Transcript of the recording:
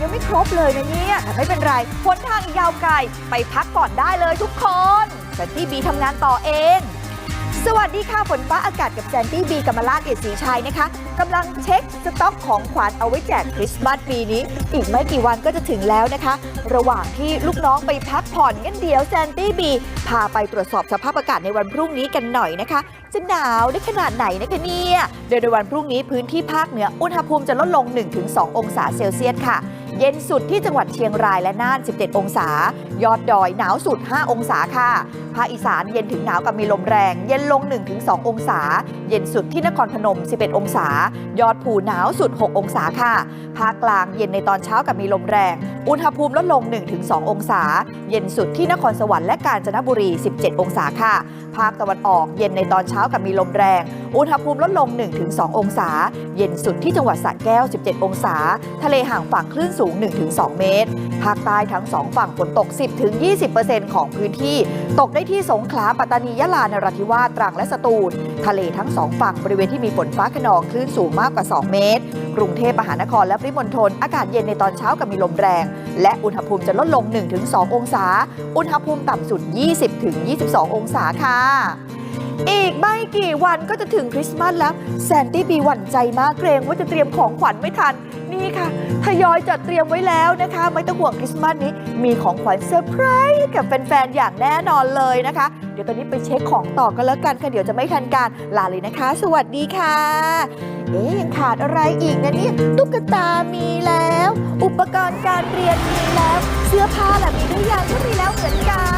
ยังไม่ครบเลยนะเนี่ยแต่ไม่เป็นไรหนทางอีกยาวไกลไปพักก่อนได้เลยทุกคนแซนตี้บีทำงานต่อเองสวัสดีค่ะฝนฟ้าอากาศกับแซนตี้บีกัมมาลาเกศรีชัยนะคะกำลังเช็คสต็อกของขวัญเอาไว้แจกคริสต์มาสปีนี้ อีกไม่กี่วันก็จะถึงแล้วนะคะ ระหว่างที่ลูกน้องไปพักผ่อนงั้นเดี๋ยวแซนตี้บีพาไปตรวจสอบสภาพอากาศในวันพรุ่งนี้กันหน่อยนะคะ จะหนาวได้ขนาดไหนนะคะเนี่ยโดยในวันพรุ่งนี้พื้นที่ภาคเหนืออุณหภูมิจะลดลง 1-2 องศาเซลเซียสค่ะ เย็นสุดที่จังหวัดเชียงรายและน่าน 17 องศา ยอดดอยหนาวสุด 5 องศาค่ะ ภาคอีสานเย็นถึงหนาวกับมีลมแรง เย็นลง 1-2 องศา เย็นสุดที่นครพนม 11 องศา ยอดภูหนาวสุด 6 องศาค่ะ ภาคกลางเย็นในตอนเช้ากับมีลมแรง อุณหภูมิลดลง 1-2 องศา เย็นสุดที่นครสวรรค์และกาญจนบุรี 17 องศาค่ะ ภาคตะวันออกเย็นในตอนเช้ากับมีลมแรง อุณหภูมิลดลง 1-2 องศา เย็นสุดที่จังหวัดสระแก้ว 17 องศา ทะเลห่างฝั่งคลื่นสููง 1-2 เมตร ภาคใต้ทั้ง2ฝั่งฝนตก 10-20%ของพื้นที่ ตกได้ที่สงขลา ปัตตานี ยะลา นราธิวาส ตรัง และสตูล ทะเลทั้ง2ฝั่งบริเวณที่มีฝนฟ้าขนองคลื่นสูงมากกว่า 2 เมตร กรุงเทพมหานครและปริมณฑลอากาศเย็นในตอนเช้ากับมีลมแรง และอุณหภูมิจะลดลง 1-2 องศา อุณหภูมิต่ำสุด 20-22 องศาค่ะ อีกไม่กี่วันก็จะถึงคริสต์มาสแล้วแซนตี้บีหวั่นใจมากเกรงว่าจะเตรียมของขวัญไม่ทัน นี่ค่ะทยอยจัดเตรียมไว้แล้วนะคะ ไม่ต้องห่วงคริสต์มาสนี้ มีของขวัญเซอร์ไพรส์กับแฟนๆ อย่างแน่นอนเลยนะคะ เดี๋ยวตอนนี้ไปเช็คของต่อกันแล้วกันค่ะเดี๋ยวจะไม่ทันการลาเลยนะคะ สวัสดีค่ะ เอ๊ะยังขาดอะไรอีกนะเนี่ยตุ๊กตามีแล้ว อุปกรณ์การเรียนมีแล้ว เสื้อผ้าล่ะมีหรือยังก็มีแล้วเหมือนกัน